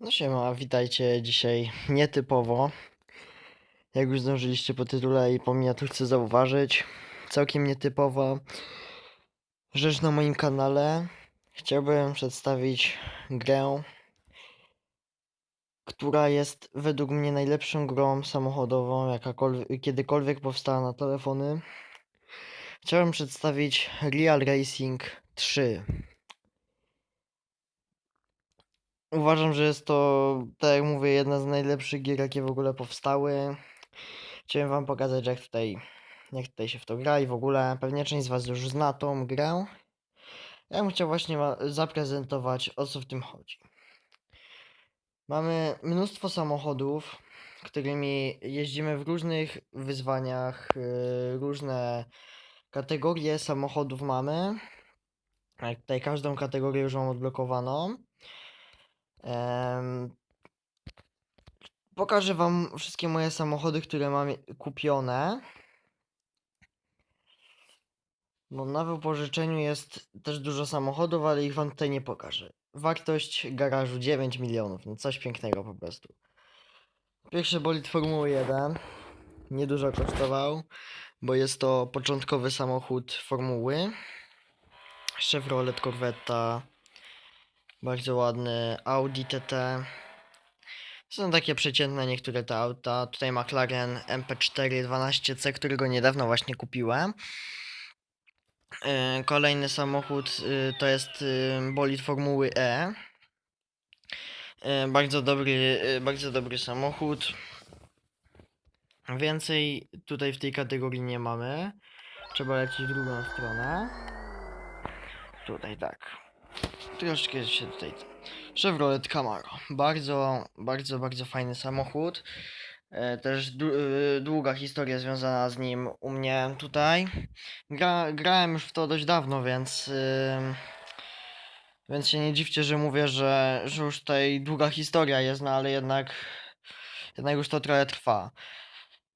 No siema, witajcie dzisiaj nietypowo. Jak już zdążyliście po tytule i po miniaturce zauważyć, całkiem nietypowa rzecz na moim kanale. Chciałbym przedstawić grę, która jest według mnie najlepszą grą samochodową, jakakolwiek, kiedykolwiek powstała na telefony. Chciałem przedstawić Real Racing 3. Uważam, że jest to, tak jak mówię, jedna z najlepszych gier, jakie w ogóle powstały. Chciałem wam pokazać, jak tutaj, jak tutaj się w to gra i w ogóle pewnie część z was już zna tą grę. Ja bym chciał właśnie wa- zaprezentować, o co w tym chodzi. Mamy mnóstwo samochodów, którymi jeździmy w różnych wyzwaniach, yy, różne kategorie samochodów mamy. Tutaj każdą kategorię już mam odblokowaną. Pokażę wam wszystkie moje samochody, które mam kupione. Bo na wypożyczeniu jest też dużo samochodów, ale ich wam tutaj nie pokażę. Wartość garażu 9 milionów, no coś pięknego po prostu. Pierwszy bolid Formuły 1. Niedużo kosztował, bo jest to początkowy samochód Formuły. Chevrolet Corvetta. Bardzo ładny Audi TT. Są takie przeciętne niektóre te auta. Tutaj McLaren MP4 12C, którego niedawno właśnie kupiłem. Yy, Kolejny samochód yy, to jest yy, bolid Formuły E. Yy, Bardzo dobry, yy, bardzo dobry samochód. Więcej tutaj w tej kategorii nie mamy. Trzeba lecieć w drugą stronę. Tutaj tak. Troszkę się tutaj. Chevrolet Camaro. Bardzo, bardzo, bardzo fajny samochód. E, Też y, długa historia związana z nim u mnie tutaj. Gra, grałem już w to dość dawno, więc. więc się nie dziwcie, że mówię, że, że już tutaj długa historia jest, no ale jednak. Jednak już to trochę trwa.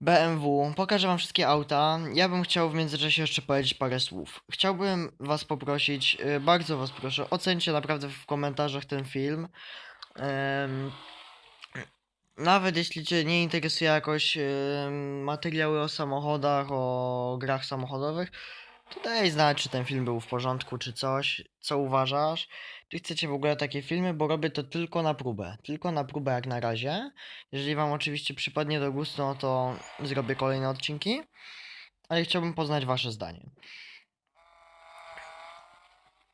BMW, pokażę wam wszystkie auta. Ja bym chciał w międzyczasie jeszcze powiedzieć parę słów. Chciałbym was poprosić, y, bardzo was proszę, ocencie naprawdę w komentarzach ten film. Nawet jeśli cię nie interesuje jakoś em, materiały o samochodach, o grach samochodowych, to daj znać, czy ten film był w porządku, czy coś, co uważasz. Czy chcecie w ogóle takie filmy, bo robię to tylko na próbę. Tylko na próbę jak na razie. Jeżeli wam oczywiście przypadnie do gustu, no to zrobię kolejne odcinki. Ale chciałbym poznać wasze zdanie.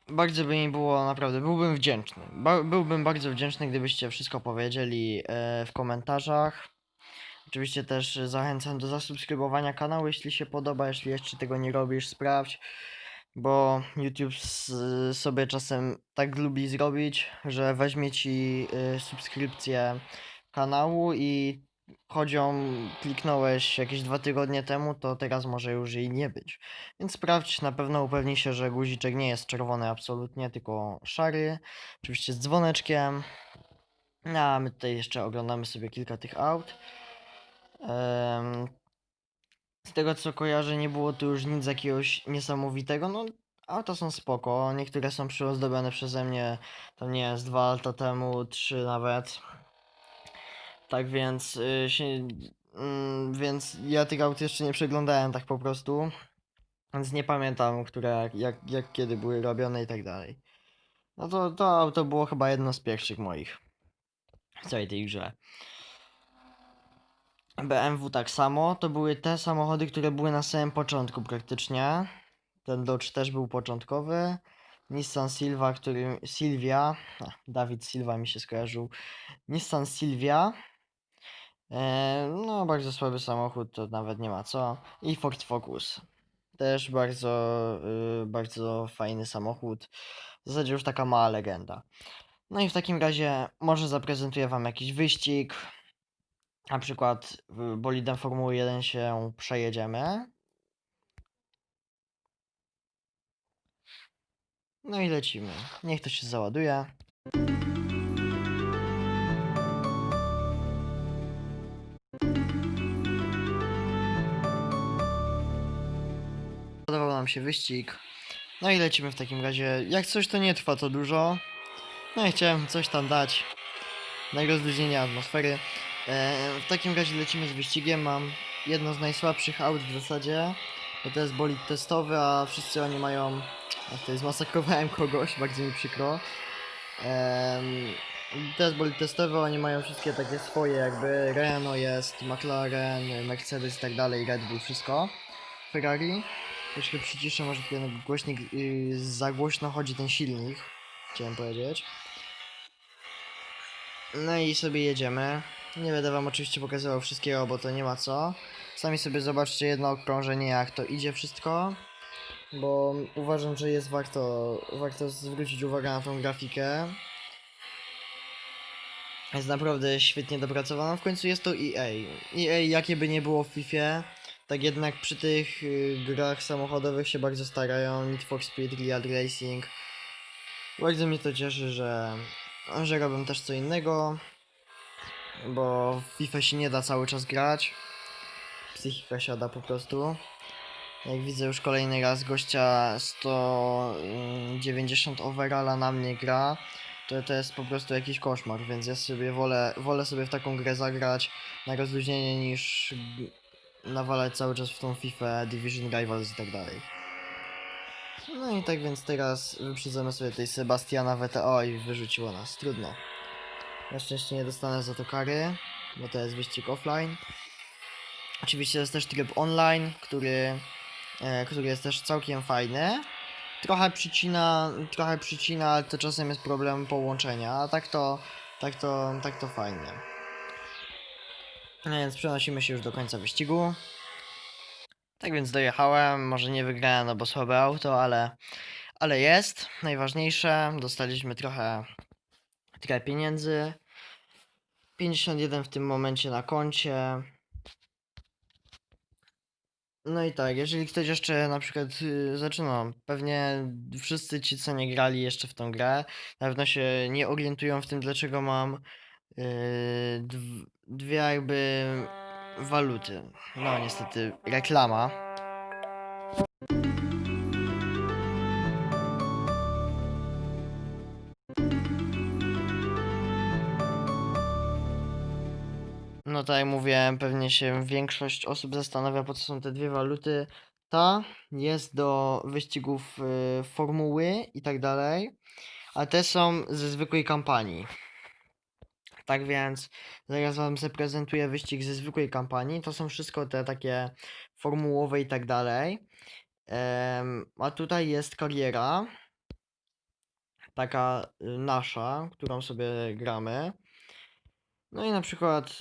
Bardzo by mi było, naprawdę, byłbym wdzięczny. Ba byłbym bardzo wdzięczny, gdybyście wszystko powiedzieli e, w komentarzach. Oczywiście też zachęcam do zasubskrybowania kanału, jeśli się podoba. Jeśli jeszcze tego nie robisz, sprawdź. Bo YouTube sobie czasem tak lubi zrobić, że weźmie ci y, subskrypcję kanału i choć ją kliknąłeś jakieś dwa tygodnie temu, to teraz może już jej nie być. Więc sprawdź, na pewno upewnij się, że guziczek nie jest czerwony absolutnie, tylko szary. Oczywiście z dzwoneczkiem. No, a my tutaj jeszcze oglądamy sobie kilka tych aut. Z tego co kojarzę, nie było tu już nic jakiegoś niesamowitego. No, auta są spoko. Niektóre są przyozdobione przeze mnie, to nie jest dwa lata temu, trzy nawet. Tak więc y, się. Mm, więc ja tych aut jeszcze nie przeglądałem tak po prostu. Więc nie pamiętam, które jak, jak, kiedy były robione i tak dalej. No to to auto było chyba jedno z pierwszych moich w całej tej grze. BMW tak samo. To były te samochody, które były na samym początku praktycznie. Ten Dodge też był początkowy. Nissan Silva, który. Silvia. Dawid Silva mi się skojarzył. Nissan Silvia. E, no, bardzo słaby samochód, to nawet nie ma co. I Ford Focus. Też bardzo, y, bardzo fajny samochód. W zasadzie już taka mała legenda. No i w takim razie może zaprezentuję wam jakiś wyścig. Na przykład bolidem Formuły 1 się przejedziemy. No i lecimy. Niech to się załaduje. Podobał nam się wyścig. No i lecimy w takim razie. Jak coś to nie trwa to dużo. No i chciałem coś tam dać. na rozluźnienie atmosfery. E, w takim razie lecimy z wyścigiem. Mam jedno z najsłabszych aut w zasadzie, bo to jest bolid testowy, a wszyscy oni mają... A tutaj zmasakrowałem kogoś, bardzo mi przykro. To jest bolid testowy, oni mają wszystkie takie swoje jakby Renault jest, McLaren, Mercedes i tak dalej, Red Bull, wszystko. Ferrari. Troszkę przyciszę, może ten głośnik, yy, za głośno chodzi ten silnik, chciałem powiedzieć. No i sobie jedziemy. Nie będę wam oczywiście pokazywał wszystkiego, bo to nie ma co. Sami sobie zobaczcie jedno okrążenie, jak to idzie wszystko. Bo uważam, że jest warto, warto zwrócić uwagę na tą grafikę. Jest naprawdę świetnie dopracowana. W końcu jest to EA. EA, jakie by nie było w FIFA, tak jednak przy tych y, grach samochodowych się bardzo starają. Need for Speed, Real Racing. Bardzo mnie to cieszy, że, że robią też co innego. Bo w FIFA się nie da cały czas grać. Psychika siada po prostu. Jak widzę już kolejny raz gościa 190 overalla na mnie gra, to to jest po prostu jakiś koszmar, więc ja sobie wolę, wolę sobie w taką grę zagrać na rozluźnienie niż nawalać cały czas w tą FIFA, Division Rivals i tak dalej. No i tak więc teraz wyprzedzamy sobie tej Sebastiana WTO i wyrzuciło nas, trudno. Na szczęście nie dostanę za to kary, bo to jest wyścig offline. Oczywiście jest też tryb online, który, e, który jest też całkiem fajny. Trochę przycina, trochę przycina, ale to czasem jest problem połączenia, a tak to, tak to, tak to fajnie. No więc przenosimy się już do końca wyścigu. Tak więc dojechałem, może nie wygrałem, no bo słabe auto, ale, ale jest. Najważniejsze, dostaliśmy trochę, trochę pieniędzy. 51 w tym momencie na koncie. No i tak, jeżeli ktoś jeszcze na przykład y, zaczyna, pewnie wszyscy ci, co nie grali jeszcze w tą grę, na pewno się nie orientują w tym, dlaczego mam y, dw- dwie jakby waluty. No niestety, reklama. Jak mówiłem, pewnie się większość osób zastanawia, po co są te dwie waluty. Ta jest do wyścigów y, formuły i tak dalej, a te są ze zwykłej kampanii. Tak więc zaraz wam zaprezentuję wyścig ze zwykłej kampanii. To są wszystko te takie formułowe i tak dalej. A tutaj jest kariera. Taka y, nasza, którą sobie gramy. No i na przykład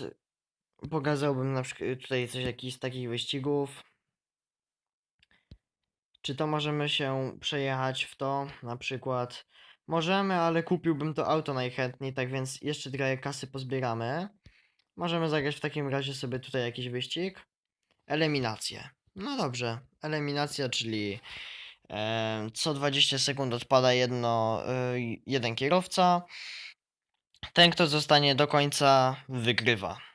pokazałbym na przykład tutaj coś jakichś z takich wyścigów. Czy to możemy się przejechać w to? Na przykład możemy, ale kupiłbym to auto najchętniej, tak więc jeszcze trochę kasy pozbieramy. Możemy zagrać w takim razie sobie tutaj jakiś wyścig. Eliminację. No dobrze, eliminacja, czyli e, co 20 sekund odpada jedno, e, jeden kierowca. Ten, kto zostanie do końca, wygrywa.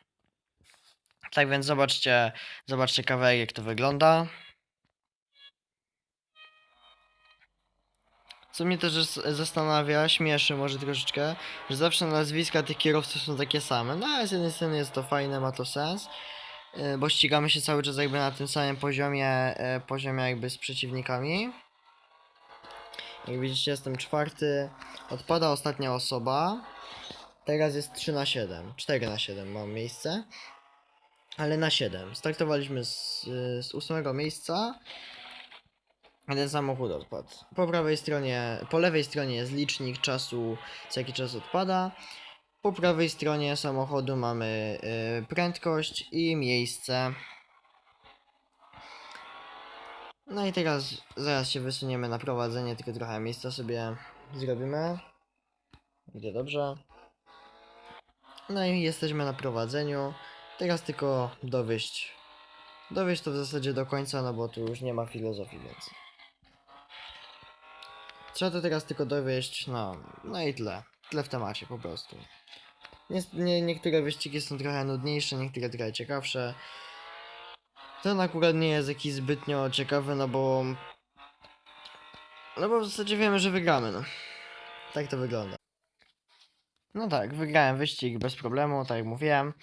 Tak więc zobaczcie, zobaczcie kawałek, jak to wygląda. Co mnie też zas- zastanawia, śmieszy może troszeczkę, że zawsze nazwiska tych kierowców są takie same. No ale z jednej strony jest to fajne, ma to sens, yy, bo ścigamy się cały czas jakby na tym samym poziomie, yy, poziomie jakby z przeciwnikami. Jak widzicie jestem czwarty, odpada ostatnia osoba. Teraz jest 3 na 7, 4 na 7 mam miejsce. Ale na 7. Startowaliśmy z, y, z ósmego miejsca. Jeden samochód odpadł. Po prawej stronie, po lewej stronie jest licznik czasu, co jaki czas odpada. Po prawej stronie samochodu mamy y, prędkość i miejsce. No i teraz zaraz się wysuniemy na prowadzenie, tylko trochę miejsca sobie zrobimy. Idzie dobrze. No i jesteśmy na prowadzeniu. Teraz tylko dowieść. Dowieść to w zasadzie do końca, no bo tu już nie ma filozofii, więc. Trzeba to teraz tylko dowieść, no, no i tyle. Tyle w temacie po prostu. Nie, nie, niektóre wyścigi są trochę nudniejsze, niektóre trochę ciekawsze. Ten akurat nie jest jakiś zbytnio ciekawy, no bo... No bo w zasadzie wiemy, że wygramy, no. Tak to wygląda. No tak, wygrałem wyścig bez problemu, tak jak mówiłem.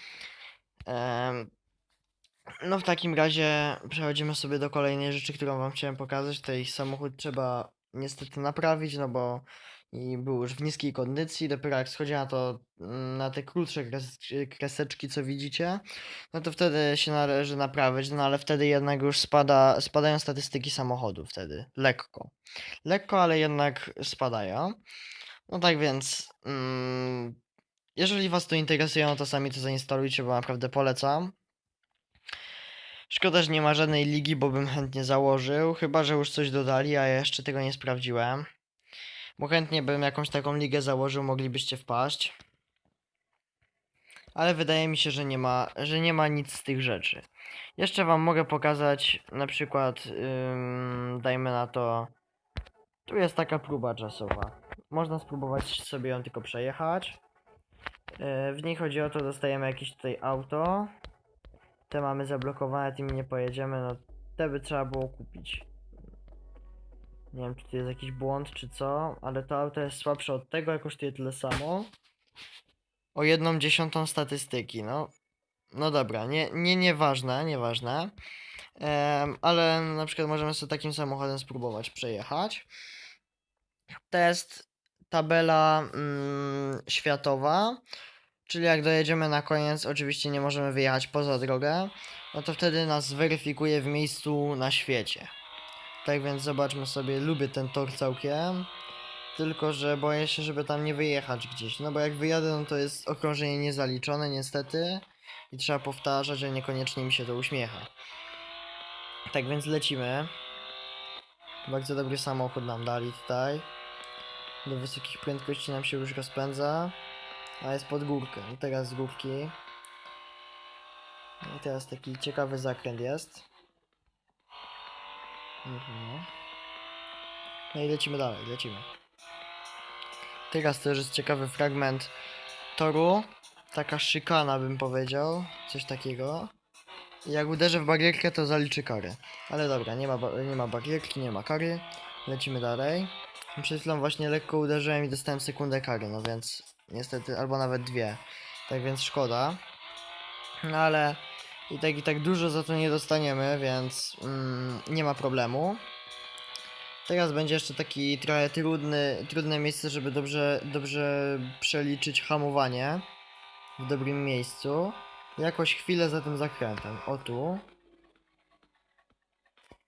No w takim razie przechodzimy sobie do kolejnej rzeczy, którą wam chciałem pokazać. Tutaj samochód trzeba niestety naprawić, no bo i był już w niskiej kondycji. Dopiero jak schodzi na to, mm, na te krótsze kres kreseczki, co widzicie, no to wtedy się należy naprawić, no ale wtedy jednak już spada, spadają statystyki samochodu wtedy, lekko. Lekko, ale jednak spadają. No tak więc, mm, jeżeli was to interesuje, no to sami to zainstalujcie, bo naprawdę polecam. Szkoda, że nie ma żadnej ligi, bo bym chętnie założył, chyba że już coś dodali, a ja jeszcze tego nie sprawdziłem. Bo chętnie bym jakąś taką ligę założył, moglibyście wpaść. Ale wydaje mi się, że nie ma, że nie ma nic z tych rzeczy. Jeszcze wam mogę pokazać na przykład, dajmy na to, tu jest taka próba czasowa. Można spróbować sobie ją tylko przejechać. Yy, w niej chodzi o to, dostajemy jakieś tutaj auto. Te mamy zablokowane, tymi nie pojedziemy, no te by trzeba było kupić. Nie wiem, czy tu jest jakiś błąd, czy co, ale to auto jest słabsze od tego, jak kosztuje tyle samo. O jedną dziesiątą statystyki, no. No dobra, nie, nie, nieważne, nieważne. Em, ale na przykład możemy sobie takim samochodem spróbować przejechać. Test, tabela mm, światowa. Czyli jak dojedziemy na koniec, oczywiście nie możemy wyjechać poza drogę, no to wtedy nas zweryfikuje w miejscu na świecie. Tak więc zobaczmy sobie, lubię ten tor całkiem. Tylko, że boję się, żeby tam nie wyjechać gdzieś. No bo jak wyjadę, no to jest okrążenie niezaliczone niestety. I trzeba powtarzać, że niekoniecznie mi się to uśmiecha. Tak więc lecimy. Bardzo dobry samochód nam dali tutaj. Do wysokich prędkości nam się już rozpędza. A jest pod górkę. I teraz z górki. I teraz taki ciekawy zakręt jest. Mhm. No i lecimy dalej, lecimy. Teraz już jest ciekawy fragment toru. Taka szykana bym powiedział. Coś takiego. I jak uderzę w barierkę to zaliczy karę. Ale dobra, nie ma, nie ma barierki, nie ma kary. Lecimy dalej. Przed chwilą właśnie lekko uderzyłem i dostałem sekundę kary, no więc niestety, albo nawet dwie. Tak więc szkoda. No ale i tak i tak dużo za to nie dostaniemy, więc mm, nie ma problemu. Teraz będzie jeszcze taki trochę trudny, trudne miejsce, żeby dobrze, dobrze przeliczyć hamowanie w dobrym miejscu. Jakoś chwilę za tym zakrętem. O tu.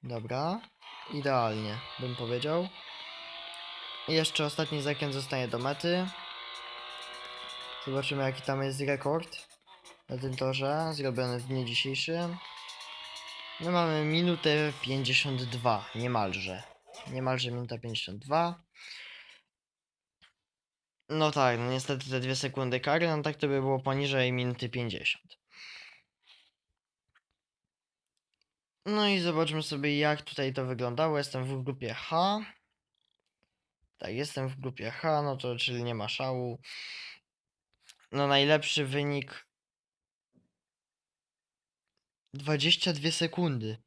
Dobra. Idealnie, bym powiedział. Jeszcze ostatni zakręt zostanie do mety. Zobaczymy jaki tam jest rekord na tym torze, zrobiony w dniu dzisiejszym. My mamy minutę 52, niemalże. Niemalże minuta 52. No tak, no niestety te dwie sekundy kary, no tak to by było poniżej minuty 50. No i zobaczmy sobie jak tutaj to wyglądało. Jestem w grupie H. Tak, jestem w grupie H, no to czyli nie ma szału. No najlepszy wynik 22 sekundy.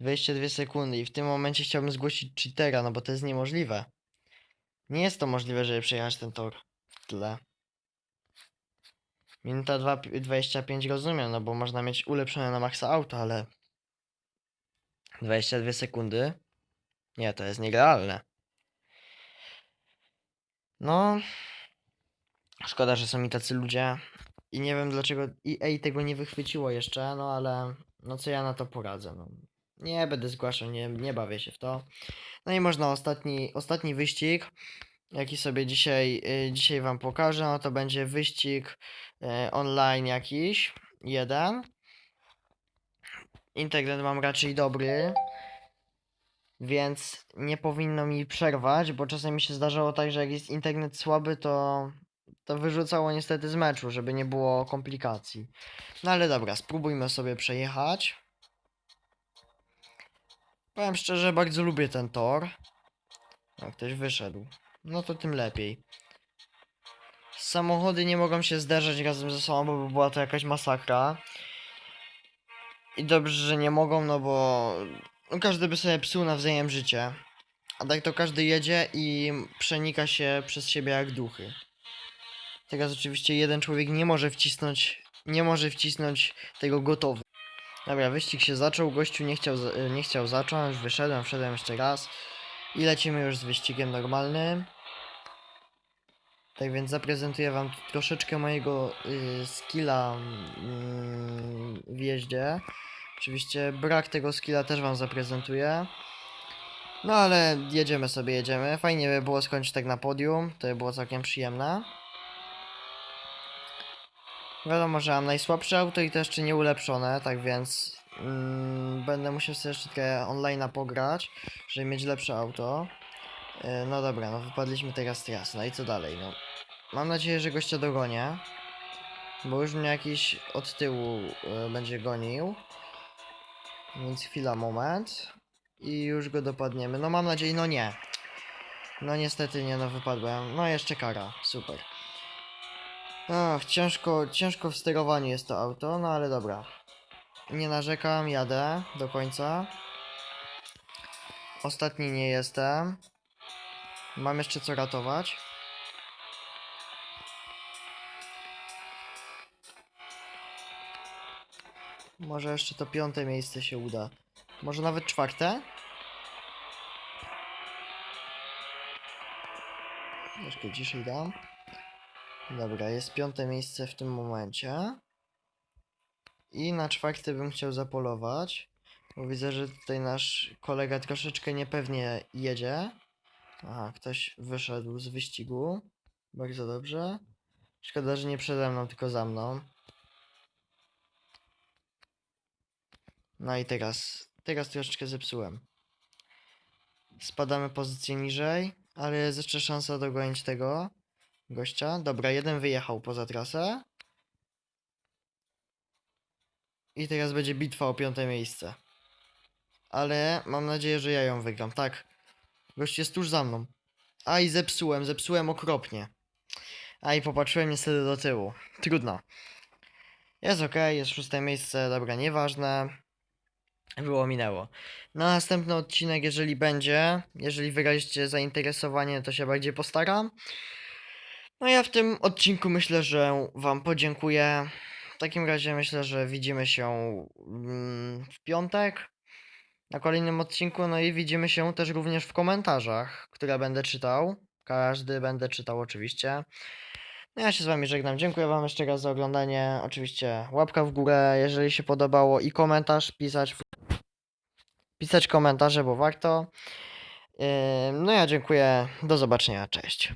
22 sekundy i w tym momencie chciałbym zgłosić cheatera, no bo to jest niemożliwe. Nie jest to możliwe, żeby przejechać ten tor w tle. Minuta dwa- 25 rozumiem, no bo można mieć ulepszone na maksa auto, ale 22 sekundy? Nie, to jest nierealne. No, szkoda, że są mi tacy ludzie i nie wiem dlaczego EA tego nie wychwyciło jeszcze, no ale no co ja na to poradzę, no. Nie będę zgłaszał, nie, nie bawię się w to. No i można ostatni, ostatni wyścig, jaki sobie dzisiaj, y, dzisiaj wam pokażę, no to będzie wyścig y, online jakiś, jeden. Internet mam raczej dobry, więc nie powinno mi przerwać, bo czasem mi się zdarzało tak, że jak jest internet słaby, to, to wyrzucało niestety z meczu, żeby nie było komplikacji. No ale dobra, spróbujmy sobie przejechać. Powiem szczerze, bardzo lubię ten tor. Jak ktoś wyszedł. No to tym lepiej. Samochody nie mogą się zderzać razem ze sobą, bo by była to jakaś masakra. I dobrze, że nie mogą, no bo no każdy by sobie psuł nawzajem życie. A tak to każdy jedzie i przenika się przez siebie jak duchy. Teraz oczywiście jeden człowiek nie może wcisnąć, nie może wcisnąć tego gotowy. Dobra, wyścig się zaczął, gościu nie chciał, nie chciał zacząć, wyszedłem, wszedłem jeszcze raz. I lecimy już z wyścigiem normalnym. Tak więc zaprezentuję wam troszeczkę mojego y, skilla mm, w jeździe. Oczywiście brak tego skilla też wam zaprezentuję. No ale jedziemy sobie, jedziemy. Fajnie by było skończyć tak na podium, to by było całkiem przyjemne. Wiadomo, że mam najsłabsze auto i to jeszcze nie ulepszone, tak więc mm, będę musiał sobie jeszcze trochę online'a pograć, żeby mieć lepsze auto. E, No dobra, no wypadliśmy teraz teraz, no i co dalej, no. Mam nadzieję, że gościa dogonię, bo już mnie jakiś od tyłu e, będzie gonił. Więc chwila, moment. I już go dopadniemy. No mam nadzieję, no nie. No niestety nie, no wypadłem. No jeszcze kara, super. Ach, ciężko, ciężko w sterowaniu jest to auto, no ale dobra. Nie narzekam, jadę do końca. Ostatni nie jestem. Mam jeszcze co ratować. Może jeszcze to piąte miejsce się uda. Może nawet czwarte? Troszkę ciszej dam. Dobra, jest piąte miejsce w tym momencie. I na czwarte bym chciał zapolować. Bo widzę, że tutaj nasz kolega troszeczkę niepewnie jedzie. Aha, ktoś wyszedł z wyścigu. Bardzo dobrze. Szkoda, że nie przede mną, tylko za mną. No i teraz, teraz troszeczkę zepsułem. Spadamy pozycję niżej, ale jest jeszcze szansa dogonić tego gościa. Dobra, jeden wyjechał poza trasę. I teraz będzie bitwa o piąte miejsce. Ale mam nadzieję, że ja ją wygram. Tak. Gość jest tuż za mną. A i zepsułem, zepsułem okropnie. A i popatrzyłem niestety do tyłu. Trudno. Jest ok, jest szóste miejsce, dobra, nieważne. Było, minęło. Na następny odcinek, jeżeli będzie, jeżeli wyrazicie zainteresowanie, to się bardziej postaram. No ja w tym odcinku myślę, że Wam podziękuję. W takim razie myślę, że widzimy się mm, w piątek na kolejnym odcinku. No i widzimy się też również w komentarzach, które będę czytał. Każdy będę czytał oczywiście. No ja się z Wami żegnam. Dziękuję Wam jeszcze raz za oglądanie. Oczywiście łapka w górę, jeżeli się podobało i komentarz pisać. Pisać komentarze, bo warto. Yy, No ja dziękuję. Do zobaczenia. Cześć.